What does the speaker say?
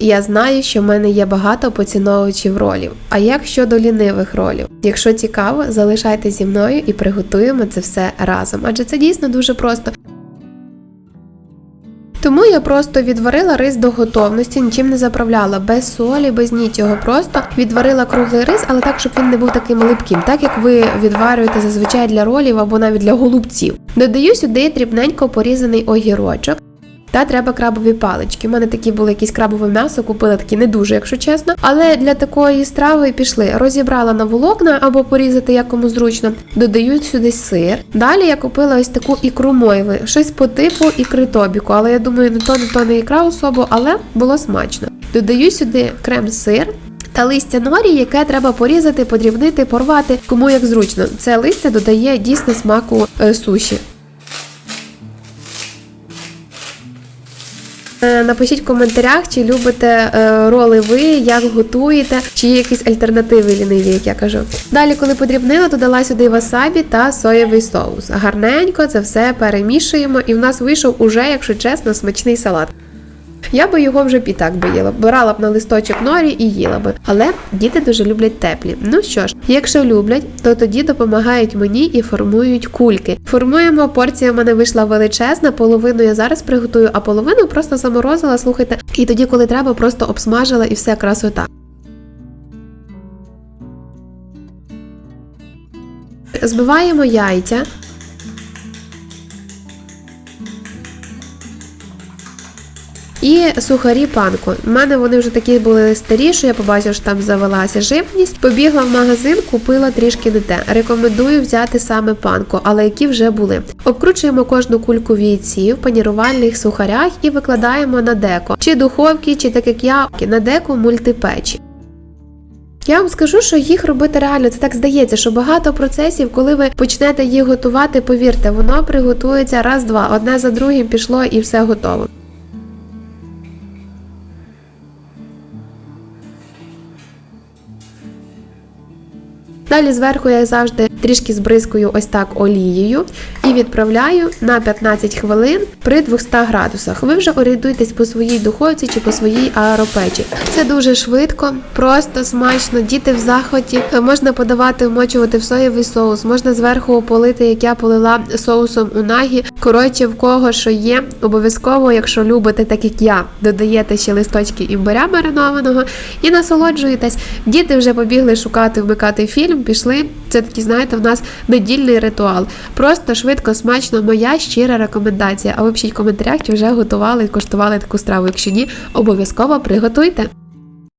Я знаю, що в мене є багато поціновувачів ролів. А як щодо лінивих ролів? Якщо цікаво, залишайте зі мною і приготуємо це все разом, адже це дійсно дуже просто. Тому я просто відварила рис до готовності, нічим не заправляла, без солі, без нічого. Просто відварила круглий рис, але так, щоб він не був таким липким, так як ви відварюєте зазвичай для ролів або навіть для голубців. Додаю сюди дрібненько порізаний огірочок. Та треба крабові палички. У мене такі були якісь крабове м'ясо, купила такі не дуже, якщо чесно. Але для такої страви пішли. Розібрала на волокна або порізати як кому зручно. Додаю сюди сир. Далі я купила ось таку ікру мойви, щось по типу ікри тобіку. Але я думаю, не то, не то не ікра особо, але було смачно. Додаю сюди крем-сир. Та листя норі, яке треба порізати, подрібнити, порвати, кому як зручно. Це листя додає дійсно смаку е, суші. Напишіть в коментарях, чи любите е, роли ви, як готуєте, чи є якісь альтернативи ліниві, як я кажу. Далі, коли подрібнила, додала сюди васабі та соєвий соус. Гарненько це все перемішуємо, і в нас вийшов уже, якщо чесно, смачний салат. Я би його вже б і так би їла. Брала б на листочок норі і їла би. Але діти дуже люблять теплі. Ну що ж, якщо люблять, то тоді допомагають мені і формують кульки. Формуємо порція в мене вийшла величезна, половину я зараз приготую, а половину просто заморозила, слухайте. І тоді, коли треба, просто обсмажила і все красота. Збиваємо яйця. І сухарі панку. У мене вони вже такі були старі, що я побачила, що там завелася живність. Побігла в магазин, купила трішки не те. Рекомендую взяти саме панку, але які вже були. Обкручуємо кожну кульку в яйці в панірувальних сухарях і викладаємо на деко, чи духовки, чи так як я на деко мультипечі. Я вам скажу, що їх робити реально це так здається, що багато процесів, коли ви почнете їх готувати, повірте, воно приготується раз-два, одне за другим пішло і все готово. Далі зверху я завжди трішки збризкую ось так олією і відправляю на 15 хвилин при 200 градусах. Ви вже орієнтуйтесь по своїй духовці чи по своїй аеропечі. Це дуже швидко, просто смачно. Діти в захваті. Можна подавати, вмочувати в соєвий соус, можна зверху полити, як я полила соусом у нагі. Коротше, в кого що є, обов'язково, якщо любите, так як я, додаєте ще листочки імбиря маринованого і насолоджуєтесь. Діти вже побігли шукати, вмикати фільм, пішли. Це такий, знаєте, в нас недільний ритуал. Просто швидко, смачно, моя щира рекомендація. А ви пишіть в коментарях, чи вже готували і коштували таку страву. Якщо ні, обов'язково приготуйте.